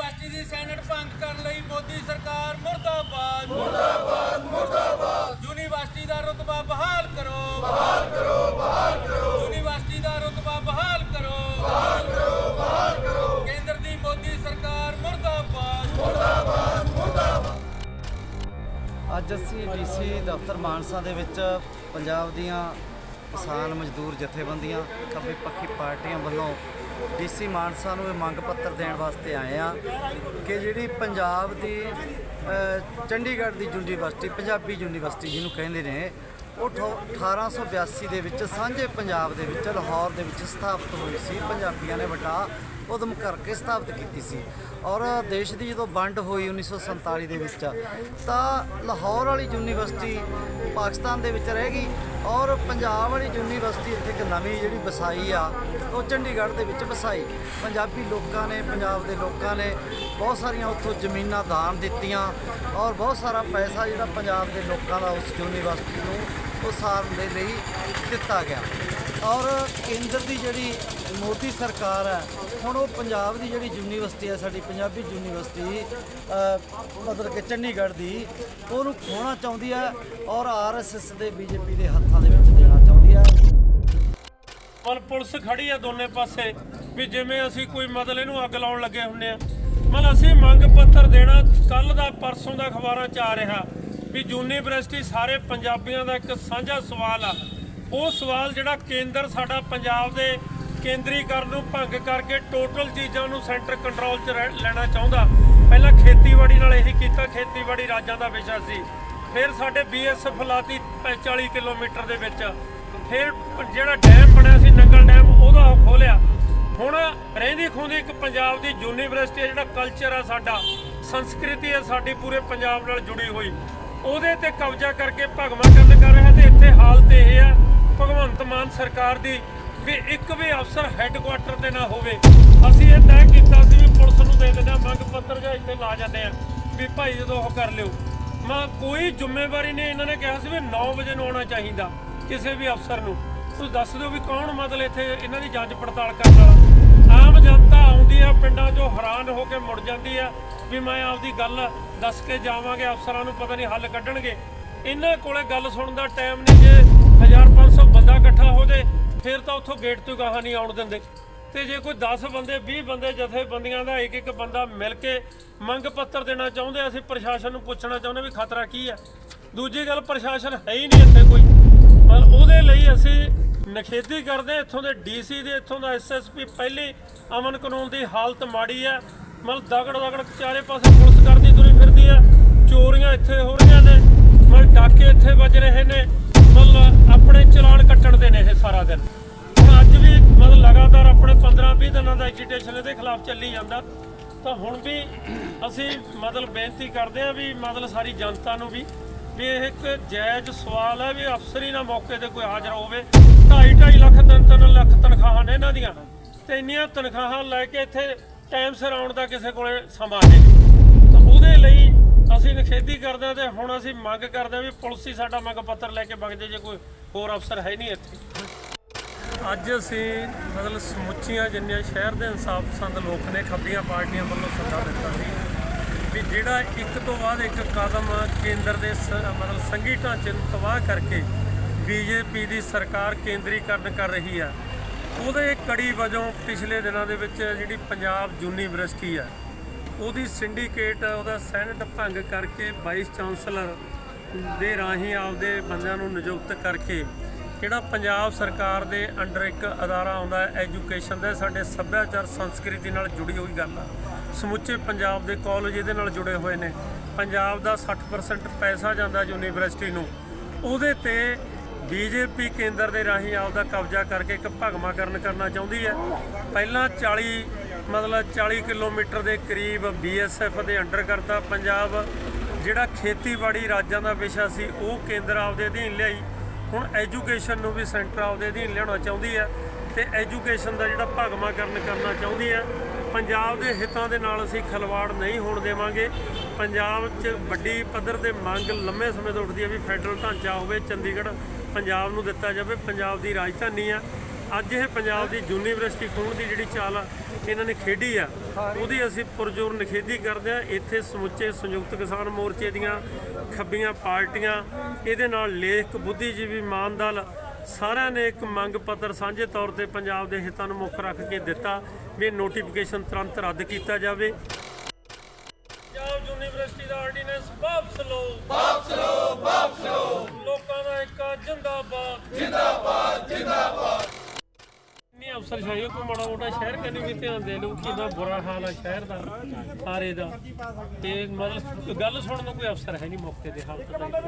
University ਦੀ senate ਭੰਗ ਕਰਨ ਲਈ ਮੋਦੀ ਸਰਕਾਰ ਮੁਰਦਾਬਾਦ। ਮੁਰਦਾਬਾਦ ਮੁਰਦਾਬਾਦ। ਯੂਨੀਵਰਸਿਟੀ ਦਾ ਰੁਤਬਾ ਬਹਾਲ ਕਰੋ। ਬਹਾਲ ਕਰੋ ਬਹਾਲ ਕਰੋ। ਯੂਨੀਵਰਸਿਟੀ ਦਾ ਰੁਤਬਾ ਬਹਾਲ ਕਰੋ। ਬਹਾਲ ਕਰੋ ਬਹਾਲ ਕਰੋ। ਕੇਂਦਰ ਦੀ ਮੋਦੀ ਸਰਕਾਰ ਮੁਰਦਾਬਾਦ। ਅੱਜ ਅਸੀਂ ਡੀਸੀ ਦਫ਼ਤਰ ਮਾਨਸਾ ਦੇ ਵਿੱਚ ਪੰਜਾਬ ਦੀਆਂ ਕਿਸਾਨ ਮਜ਼ਦੂਰ ਜਥੇਬੰਦੀਆਂ ਖੱਬੇ ਪੱਖੀ ਪਾਰਟੀਆਂ ਵੱਲੋਂ ਡੀਸੀ ਮਾਨਸਾ ਨੂੰ ਇਹ ਮੰਗ ਪੱਤਰ ਦੇਣ ਵਾਸਤੇ ਆਏ ਆ ਕਿ ਜਿਹੜੀ ਪੰਜਾਬ ਦੀ ਚੰਡੀਗੜ੍ਹ ਦੀ ਯੂਨੀਵਰਸਿਟੀ, ਪੰਜਾਬੀ ਯੂਨੀਵਰਸਿਟੀ ਜਿਹਨੂੰ ਕਹਿੰਦੇ ਨੇ, ਉਹ ਠੋ- 1882 ਦੇ ਵਿੱਚ ਸਾਂਝੇ ਪੰਜਾਬ ਦੇ ਵਿੱਚ, ਲਾਹੌਰ ਦੇ ਵਿੱਚ ਸਥਾਪਿਤ ਹੋਈ ਸੀ। ਪੰਜਾਬੀਆਂ ਨੇ ਵੱਡਾ ਉਦਮ ਕਰਕੇ ਸਥਾਪਿਤ ਕੀਤੀ ਸੀ ਔਰ ਦੇਸ਼ ਦੀ ਜਦੋਂ ਵੰਡ ਹੋਈ 1947 ਦੇ ਵਿੱਚ, ਤਾਂ ਲਾਹੌਰ ਵਾਲੀ ਯੂਨੀਵਰਸਿਟੀ ਪਾਕਿਸਤਾਨ ਦੇ ਵਿੱਚ ਰਹਿ ਗਈ ਔਰ ਪੰਜਾਬ ਵਾਲੀ ਯੂਨੀਵਰਸਿਟੀ ਇੱਥੇ ਇੱਕ ਨਵੀਂ ਜਿਹੜੀ ਵਸਾਈ ਆ, ਉਹ ਚੰਡੀਗੜ੍ਹ ਦੇ ਵਿੱਚ ਵਸਾਈ। ਪੰਜਾਬੀ ਲੋਕਾਂ ਨੇ, ਪੰਜਾਬ ਦੇ ਲੋਕਾਂ ਨੇ ਬਹੁਤ ਸਾਰੀਆਂ ਉੱਥੋਂ ਜ਼ਮੀਨਾਂ ਦਾਨ ਦਿੱਤੀਆਂ ਔਰ ਬਹੁਤ ਸਾਰਾ ਪੈਸਾ ਜਿਹੜਾ ਪੰਜਾਬ ਦੇ ਲੋਕਾਂ ਦਾ ਉਸ ਯੂਨੀਵਰਸਿਟੀ ਨੂੰ ਉਸਾਰਨ ਦੇ ਲਈ ਦਿੱਤਾ ਗਿਆ। ਔਰ ਕੇਂਦਰ ਦੀ ਜਿਹੜੀ ਮੋਦੀ ਸਰਕਾਰ ਹੈ, ਹੁਣ ਉਹ ਪੰਜਾਬ ਦੀ ਜਿਹੜੀ ਯੂਨੀਵਰਸਿਟੀ ਹੈ, ਸਾਡੀ ਪੰਜਾਬੀ ਯੂਨੀਵਰਸਿਟੀ ਮਤਲਬ ਕਿ ਚੰਡੀਗੜ੍ਹ ਦੀ, ਉਹਨੂੰ ਖੋਣਾ ਚਾਹੁੰਦੀ ਹੈ ਔਰ ਆਰਐਸਐਸ ਦੇ ਬੀਜੇਪੀ ਦੇ ਹੱਥਾਂ ਦੇ ਵਿੱਚ ਦੇਣਾ ਚਾਹੁੰਦੀ ਹੈ। ਮਤਲਬ ਪੁਲਿਸ ਖੜੀ ਹੈ ਦੋਨੇ ਪਾਸੇ ਵੀ ਜਿਵੇਂ ਅਸੀਂ ਕੋਈ ਮਤਲਬ ਇਹਨੂੰ ਅੱਗ ਲਾਉਣ ਲੱਗੇ ਹੁੰਨੇ ਆ ਮਤਲਬ ਅਸੀਂ ਮੰਗ ਪੱਤਰ ਦੇਣਾ ਕੱਲ ਦਾ ਪਰਸੋਂ ਦਾ ਅਖਬਾਰਾਂ 'ਚ ਆ ਰਿਹਾ ਵੀ ਯੂਨੀਵਰਸਿਟੀ ਸਾਰੇ ਪੰਜਾਬੀਆਂ ਦਾ ਇੱਕ ਸਾਂਝਾ ਸਵਾਲ ਆ। ਉਹ ਸਵਾਲ ਜਿਹੜਾ ਕੇਂਦਰ ਸਾਡਾ ਪੰਜਾਬ ਦੇ ਕੇਂਦਰੀਕਰਨ ਨੂੰ ਭੰਗ ਕਰਕੇ ਟੋਟਲ ਚੀਜ਼ਾਂ ਨੂੰ ਸੈਂਟਰ ਕੰਟਰੋਲ 'ਚ ਰਹਿ- ਲੈਣਾ ਚਾਹੁੰਦਾ। ਪਹਿਲਾਂ ਖੇਤੀਬਾੜੀ ਨਾਲ ਇਹੀ ਕੀਤਾ, ਖੇਤੀਬਾੜੀ ਰਾਜਾਂ ਦਾ ਵਿਸ਼ਾ ਸੀ। ਫਿਰ ਸਾਡੇ ਬੀਐਸਐਫ ਲਾਤੀ 40 ਕਿਲੋਮੀਟਰ ਦੇ ਵਿੱਚ। ਫਿਰ ਜਿਹੜਾ ਡੈਮ ਬਣਿਆ ਸੀ, ਨੰਗਲ ਡੈਮ, ਉਹਦਾ ਉਹ ਖੋਲਿਆ ਹੁਣ ਰਹਿੰਦੀ ਖੂੰਦੀ ਇੱਕ ਪੰਜਾਬ ਦੀ ਯੂਨੀਵਰਸਿਟੀ ਹੈ, ਜਿਹੜਾ ਕਲਚਰ ਆ ਸਾਡਾ। ਸੰਸਕ੍ਰਿਤੀ ਹੈ ਸਾਡੀ, ਪੂਰੇ ਪੰਜਾਬ ਨਾਲ ਜੁੜੀ ਹੋਈ। ਉਹਦੇ ਤੇ ਕਬਜ਼ਾ ਕਰਕੇ ਭਗਵਾਨ ਕਰ ਰਿਹਾ ਤੇ ਇੱਥੇ ਹਾਲਤ ਇਹ ਹੈ ਭਗਵੰਤ ਮਾਨ ਸਰਕਾਰ ਦੀ ਵੀ ਇੱਕ ਵੀ ਅਫਸਰ ਹੈੱਡਕੁਆਟਰ ਤੇ ਨਾ ਹੋਵੇ। ਅਸੀਂ ਇਹ ਤੈਅ ਕੀਤਾ ਸੀ ਵੀ ਪੁਲਿਸ ਨੂੰ ਦੇ ਦਿੰਦੇ ਆ ਮੰਗ ਪੱਤਰ ਜਾਂ ਇੱਥੇ ਲਾ ਜਾਂਦੇ ਆ ਵੀ ਭਾਈ ਜਦੋਂ ਉਹ ਕਰ ਲਿਓ। ਮੈਂ ਕੋਈ ਜ਼ਿੰਮੇਵਾਰੀ ਨਹੀਂ, ਇਹਨਾਂ ਨੇ ਕਿਹਾ ਸੀ ਵੀ 9 ਵਜੇ ਨੂੰ ਆਉਣਾ ਚਾਹੀਦਾ ਕਿਸੇ ਵੀ ਅਫਸਰ ਨੂੰ। ਤੁਸੀਂ ਦੱਸ ਦਿਓ ਵੀ ਕੌਣ ਮਤਲਬ ਇੱਥੇ ਇਹਨਾਂ ਦੀ ਜਾਂਚ ਪੜਤਾਲ ਕਰਨ ਵਾਲਾ? ਆਮ ਜਨਤਾ ਆਉਂਦੀ ਆ, ਪਿੰਡਾਂ 'ਚੋਂ ਹੈਰਾਨ ਹੋ ਕੇ ਮੁੜ ਜਾਂਦੀ ਆ ਵੀ ਮੈਂ ਆਪਦੀ ਗੱਲ ਦੱਸ ਕੇ ਜਾਵਾਂਗੇ, ਅਫਸਰਾਂ ਨੂੰ ਪਤਾ ਨਹੀਂ ਹੱਲ ਕੱਢਣਗੇ। ਇਹਨਾਂ ਕੋਲੇ ਗੱਲ ਸੁਣਨ ਦਾ ਟਾਈਮ ਨਹੀਂ ਜੇ ਹੋ ਜੇ ਫਿਰ ਤਾਂ ਉੱਥੋਂ ਗੇਟ ਤੋਂ ਗਾਹਾਂ ਨਹੀਂ ਆਉਣ ਦਿੰਦੇ। ਤੇ ਜੇ ਕੋਈ 10 ਬੰਦੇ 20 ਬੰਦੇ, ਜਥੇਬੰਦੀਆਂ ਦਾ ਇੱਕ ਇੱਕ ਬੰਦਾ ਮਿਲ ਕੇ ਮੰਗ ਪੱਤਰ ਦੇਣਾ ਚਾਹੁੰਦੇ, ਅਸੀਂ ਪ੍ਰਸ਼ਾਸਨ ਨੂੰ ਪੁੱਛਣਾ ਚਾਹੁੰਦੇ ਵੀ ਖਤਰਾ ਕੀ ਹੈ ਦੂਜੀ ਗੱਲ, ਪ੍ਰਸ਼ਾਸਨ ਹੈ ਹੀ ਨਹੀਂ ਇੱਥੇ ਕੋਈ। ਮਤਲਬ ਉਹਦੇ ਲਈ ਅਸੀਂ ਨਖੇਦੀ ਕਰਦੇ ਹਾਂ। ਇੱਥੋਂ ਦੇ ਡੀਸੀ ਦੇ, ਇੱਥੋਂ ਦਾ ਐਸਐਸਪੀ ਪਹਿਲੀ ਅਮਨ ਕਾਨੂੰਨ ਦੀ ਹਾਲਤ ਮਾੜੀ ਹੈ ਮਤਲਬ ਦਗੜ ਦਗੜ ਚਾਰੇ ਪਾਸੇ ਪੁਲਿਸ ਕਰਦੀ ਤੁਰੀ ਫਿਰਦੀ ਹੈ ਚੋਰੀਆਂ ਇੱਥੇ ਹੋ ਰਹੀਆਂ ਨੇ, ਮਤਲਬ ਡਾਕੇ ਇੱਥੇ ਵੱਜ ਰਹੇ ਨੇ। ਮਤਲਬ ਆਪਣੇ ਚਲਾਨ ਕੱਟਣ ਦੇ ਨੇ ਇਹ ਸਾਰਾ ਦਿਨ। ਹੁਣ ਅੱਜ ਵੀ ਮਤਲਬ ਲਗਾਤਾਰ ਆਪਣੇ 15-20 ਦਿਨਾਂ ਦਾ ਐਜੀਟੇਸ਼ਨ ਇਹਦੇ ਖਿਲਾਫ ਚੱਲੀ ਜਾਂਦਾ। ਤਾਂ ਹੁਣ ਵੀ ਅਸੀਂ ਮਤਲਬ ਬੇਨਤੀ ਕਰਦੇ ਹਾਂ ਵੀ ਮਤਲਬ ਸਾਰੀ ਜਨਤਾ ਨੂੰ ਵੀ ਵੀ ਇਹ ਇੱਕ ਜਾਇਜ਼ ਸਵਾਲ ਹੈ ਵੀ ਅਫਸਰ ਹੀ ਨਾ ਮੌਕੇ ਤੇ ਕੋਈ ਹਾਜ਼ਰ ਹੋਵੇ। 2.5 ਲੱਖ 3-3 ਲੱਖ ਤਨਖਾਹਾਂ ਨੇ ਇਹਨਾਂ ਦੀਆਂ। ਤੇ ਇੰਨੀਆਂ ਤਨਖਾਹਾਂ ਲੈ ਕੇ ਇੱਥੇ ਟਾਈਮ ਸਿਰ ਆਉਣ ਦਾ ਕਿਸੇ ਕੋਲੇ ਸਮਾਂ ਨਹੀਂ। ਤਾਂ ਉਹਦੇ ਲਈ ਅਸੀਂ ਨਿਖੇਧੀ ਕਰਦੇ ਹਾਂ ਤੇ ਹੁਣ ਅਸੀਂ ਮੰਗ ਕਰਦੇ ਹਾਂ ਵੀ ਪੁਲਿਸ ਹੀ ਸਾਡਾ ਮੰਗ ਪੱਤਰ ਲੈ ਕੇ ਵਗ ਜੇ ਜੇ ਕੋਈ ਹੋਰ ਅਫਸਰ ਹੈ ਨਹੀਂ ਇੱਥੇ। ਅੱਜ ਅਸੀਂ ਮਤਲਬ ਸਮੁੱਚੀਆਂ ਜਿੰਨੀਆਂ ਸ਼ਹਿਰ ਦੇ ਇਨਸਾਫ ਪਸੰਦ ਲੋਕ ਨੇ, ਖੱਬੀਆਂ ਪਾਰਟੀਆਂ ਵੱਲੋਂ ਸੱਦਾ ਦਿੱਤਾ ਸੀ ਵੀ ਜਿਹੜਾ ਇੱਕ ਤੋਂ ਬਾਅਦ ਇੱਕ ਕਦਮ ਕੇਂਦਰ ਦੇ ਸ- ਮਤਲਬ ਸੰਘੀ ਢਾਂਚੇ ਨੂੰ ਤਬਾਹ ਕਰਕੇ ਬੀਜੇਪੀ ਦੀ ਸਰਕਾਰ ਕੇਂਦਰੀਕਰਨ ਕਰ ਰਹੀ ਆ, ਉਹਦੇ ਕੜੀ ਵਜੋਂ ਪਿਛਲੇ ਦਿਨਾਂ ਦੇ ਵਿੱਚ ਜਿਹੜੀ ਪੰਜਾਬ ਯੂਨੀਵਰਸਿਟੀ ਆ ਉਹਦੀ ਸਿੰਡੀਕੇਟ ਉਹਦਾ ਸੈਨੇਟ ਭੰਗ ਕਰਕੇ ਵਾਈਸ ਚਾਂਸਲਰ ਦੇ ਰਾਹੀਂ ਆਪਦੇ ਬੰਦਿਆਂ ਨੂੰ ਨਿਯੁਕਤ ਕਰਕੇ ਜਿਹੜਾ ਪੰਜਾਬ ਸਰਕਾਰ ਦੇ ਅੰਡਰ ਇੱਕ ਅਦਾਰਾ ਆਉਂਦਾ ਐਜੂਕੇਸ਼ਨ ਦਾ ਸਾਡੇ ਸੱਭਿਆਚਾਰ, ਸੰਸਕ੍ਰਿਤੀ ਨਾਲ ਜੁੜੀ ਹੋਈ ਗੱਲ ਆ। ਸਮੁੱਚੇ ਪੰਜਾਬ ਦੇ ਕਾਲਜ ਇਹਦੇ ਨਾਲ ਜੁੜੇ ਹੋਏ ਨੇ। ਪੰਜਾਬ ਦਾ 60% ਪੈਸਾ ਜਾਂਦਾ ਯੂਨੀਵਰਸਿਟੀ ਨੂੰ। ਉਹਦੇ ਤੇ ਬੀਜੇਪੀ ਕੇਂਦਰ ਦੇ ਰਾਹੀਂ ਆਪਦਾ ਕਬਜ਼ਾ ਕਰਕੇ ਇੱਕ ਭਗਮਾਕਰਨ ਕਰਨਾ ਚਾਹੁੰਦੀ ਹੈ। ਪਹਿਲਾਂ 40 ਮਤਲਬ 40 ਕਿਲੋਮੀਟਰ ਦੇ ਕਰੀਬ ਬੀਐਸਐਫ ਦੇ ਅੰਡਰ ਕਰਤਾ। ਪੰਜਾਬ ਜਿਹੜਾ ਖੇਤੀਬਾੜੀ ਰਾਜਾਂ ਦਾ ਵਿਸ਼ਾ ਸੀ, ਉਹ ਕੇਂਦਰ ਆਪਦੇ ਅਧੀਨ ਲਿਆਈ। ਹੁਣ ਐਜੂਕੇਸ਼ਨ ਨੂੰ ਵੀ ਸੈਂਟਰ ਆਪਦੇ ਅਧੀਨ ਲਿਆਉਣਾ ਚਾਹੁੰਦੀ ਹੈ ਤੇ ਐਜੂਕੇਸ਼ਨ ਦਾ ਜਿਹੜਾ ਭਗਵਾਕਰਨ ਕਰਨਾ ਚਾਹੁੰਦੀ ਹੈ ਪੰਜਾਬ ਦੇ ਹਿੱਤਾਂ ਦੇ ਨਾਲ ਅਸੀਂ ਖਲਵਾੜ ਨਹੀਂ ਹੋਣ ਦੇਵਾਂਗੇ। ਪੰਜਾਬ 'ਚ ਵੱਡੀ ਪੱਧਰ ਤੇ ਮੰਗ ਲੰਮੇ ਸਮੇਂ ਤੋਂ ਉੱਠਦੀ ਹੈ ਵੀ ਫੈਡਰਲ ਢਾਂਚਾ ਹੋਵੇ, ਚੰਡੀਗੜ੍ਹ ਪੰਜਾਬ ਨੂੰ ਦਿੱਤਾ ਜਾਵੇ। ਪੰਜਾਬ ਦੀ ਰਾਜਧਾਨੀ ਆ। ਅੱਜ ਇਹ ਪੰਜਾਬ ਦੀ ਯੂਨੀਵਰਸਿਟੀ ਖੋਣ ਦੀ ਜਿਹੜੀ ਚਾਲ ਆ ਇਹਨਾਂ ਨੇ ਖੇਡੀ ਆ। ਉਹਦੀ ਅਸੀਂ ਪੁਰਜੋਰ ਨਿਖੇਧੀ ਕਰਦੇ ਆ। ਇੱਥੇ ਸਮੁੱਚੇ ਸੰਯੁਕਤ ਕਿਸਾਨ ਮੋਰਚੇ ਦੀਆਂ ਖੱਬੀਆਂ ਪਾਰਟੀਆਂ ਇਹਦੇ ਨਾਲ ਲੇਖ ਬੁੱਧੀਜੀਵੀ ਇਮਾਨਦਾਰ ਸਾਰਿਆਂ ਨੇ ਇੱਕ ਮੰਗ ਪੱਤਰ ਸਾਂਝੇ ਤੌਰ ਤੇ ਪੰਜਾਬ ਦੇ ਹਿੱਤਾਂ ਨੂੰ ਮੁੱਖ ਰੱਖ ਕੇ ਦਿੱਤਾ ਵੀ ਨੋਟੀਫਿਕੇਸ਼ਨ ਤੁਰੰਤ ਰੱਦ ਕੀਤਾ ਜਾਵੇ। ਪੰਜਾਬ ਯੂਨੀਵਰਸਿਟੀ ਦਾ ਆਰਡੀਨੈਂਸ ਵਾਪਸ ਲਓ। ਵਾਪਸ ਲਓ ਵਾਪਸ ਲਓ। ਲੋਕਾਂ ਦਾ ਇੱਕ ਜਿੰਦਾਬਾਦ। ਜਿੰਦਾਬਾਦ ਜਿੰਦਾਬਾਦ। ਅਫਸਰ ਸ਼ਾਹੀ ਕੋਈ ਮਾੜਾ ਮੋਟਾ ਸ਼ਹਿਰ ਕੰਨੀ ਵੀ ਧਿਆਨ ਦੇ ਲਓ ਕਿੰਨਾ ਬੁਰਾ ਹਾਲ ਆ ਸ਼ਹਿਰ ਦਾ, ਸਾਰੇ ਦਾ। ਤੇ ਮਤਲਬ ਗੱਲ ਸੁਣਨ ਨੂੰ ਕੋਈ ਅਫਸਰ ਹੈ ਨਹੀਂ ਮੌਕੇ ਤੇ, ਹਾਲਤ ਦਾ